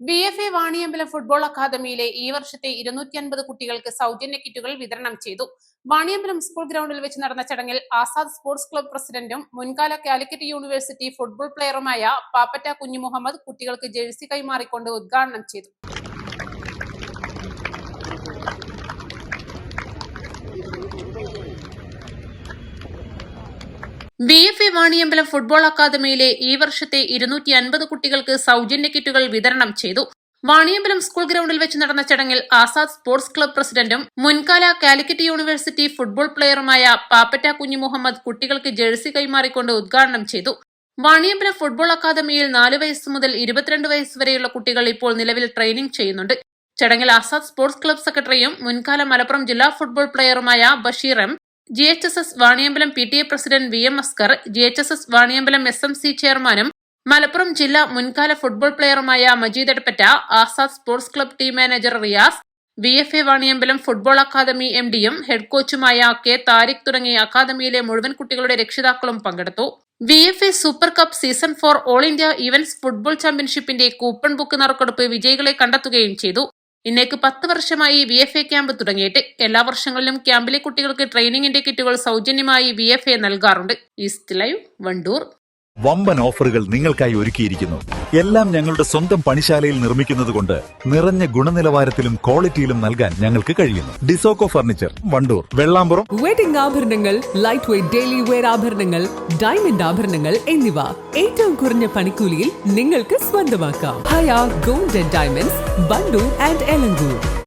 B F A Vaniyambalam football അക്കാദമിയിലെ ഈ വർഷത്തെ ഇരുന്നൂറ്റി അൻപത് കുട്ടികൾക്ക് സൗജന്യ കിറ്റുകൾ വിതരണം ചെയ്തു. വാണിയമ്പലം സ്കൂൾ ഗ്രൗണ്ടിൽ വെച്ച് നടന്ന ചടങ്ങിൽ ആസാദ് സ്പോർട്സ് ക്ലബ് പ്രസിഡന്റും മുൻകാല കാലിക്കറ്റ് യൂണിവേഴ്സിറ്റി ഫുട്ബോൾ പ്ലെയറുമായ പാപ്പറ്റ കുഞ്ഞു മുഹമ്മദ് കുട്ടികൾക്ക് ജേഴ്സി കൈമാറിക്കൊണ്ട് ഉദ്ഘാടനം ചെയ്തു. B F A Vaniyambalam football അക്കാദമിയിലെ ഈ വർഷത്തെ ഇരുന്നൂറ്റി അൻപത് കുട്ടികൾക്ക് സൗജന്യ കിറ്റുകൾ വിതരണം ചെയ്തു. വാണിയമ്പലം സ്കൂൾ ഗ്രൗണ്ടിൽ വെച്ച് നടന്ന ചടങ്ങിൽ ആസാദ് സ്പോർട്സ് ക്ലബ് പ്രസിഡന്റും മുൻകാല കാലിക്കറ്റ് യൂണിവേഴ്സിറ്റി ഫുട്ബോൾ പ്ലെയറുമായ പാപ്പറ്റ കുഞ്ഞു മുഹമ്മദ് കുട്ടികൾക്ക് ജേഴ്സി കൈമാറിക്കൊണ്ട് ഉദ്ഘാടനം ചെയ്തു. വാണിയമ്പലം ഫുട്ബോൾ അക്കാദമിയിൽ നാല് വയസ്സ് മുതൽ ഇരുപത്തിരണ്ട് വയസ്സ് വരെയുള്ള കുട്ടികൾ ഇപ്പോൾ നിലവിൽ ട്രെയിനിംഗ് ചെയ്യുന്നുണ്ട്. ചടങ്ങിൽ ആസാദ് സ്പോർട്സ് ക്ലബ് സെക്രട്ടറിയും മുൻകാല മലപ്പുറം ജില്ലാ football പ്ലെയറുമായ Basheer M G H S S Vaniyambalam P T A president V M Askar G H S S Vaniyambalam S M C ചെയർമാനും മലപ്പുറം ജില്ലാ മുൻകാല football പ്ലെയറുമായ Majeed Edappatta Azad sports club team manager Riyas B F A Vaniyambalam football academy M ഡിയും head കോച്ചുമായ K Thariq തുടങ്ങിയ അക്കാദമിയിലെ മുഴുവൻ കുട്ടികളുടെ രക്ഷിതാക്കളും പങ്കെടുത്തു. V F A super cup season four all India events football ചാമ്പ്യൻഷിപ്പിന്റെ കൂപ്പൺ ബുക്ക് നറുക്കെടുപ്പ് വിജയികളെ കണ്ടെത്തുകയും ചെയ്തു. ഇന്നേക്ക് പത്ത് വർഷമായി വി എഫ് എ ക്യാമ്പ് തുടങ്ങിയിട്ട് എല്ലാ വർഷങ്ങളിലും ക്യാമ്പിലെ കുട്ടികൾക്ക് ട്രെയിനിങ്ങിന്റെ കിറ്റുകൾ സൗജന്യമായി വി എഫ് എ നൽകാറുണ്ട്. East live Wandoor. വമ്പൻ ഓഫറുകൾ നിങ്ങൾക്കായി ഒരുക്കിയിരിക്കുന്നു. എല്ലാം ഞങ്ങളുടെ സ്വന്തം പണിശാലയിൽ നിർമ്മിക്കുന്നതുകൊണ്ട് നിറഞ്ഞ ഗുണനിലവാരത്തിലും ക്വാളിറ്റിയിലും നൽകാൻ ഞങ്ങൾക്ക് കഴിയുന്നു. ഡിസോക്കോ ഫർണിച്ചർ വണ്ടൂർ വെള്ളാമ്പുറം. വെഡിംഗ് ആഭരണങ്ങൾ ലൈറ്റ് വെയ്റ്റ് ഡെയിലി വെയർ ആഭരണങ്ങൾ ഡയമണ്ട് ആഭരണങ്ങൾ എന്നിവ ഏറ്റവും കുറഞ്ഞ പണിക്കൂലിയിൽ നിങ്ങൾക്ക് സ്വന്തമാക്കാം. Haya gold and diamonds Wandoor and Elankur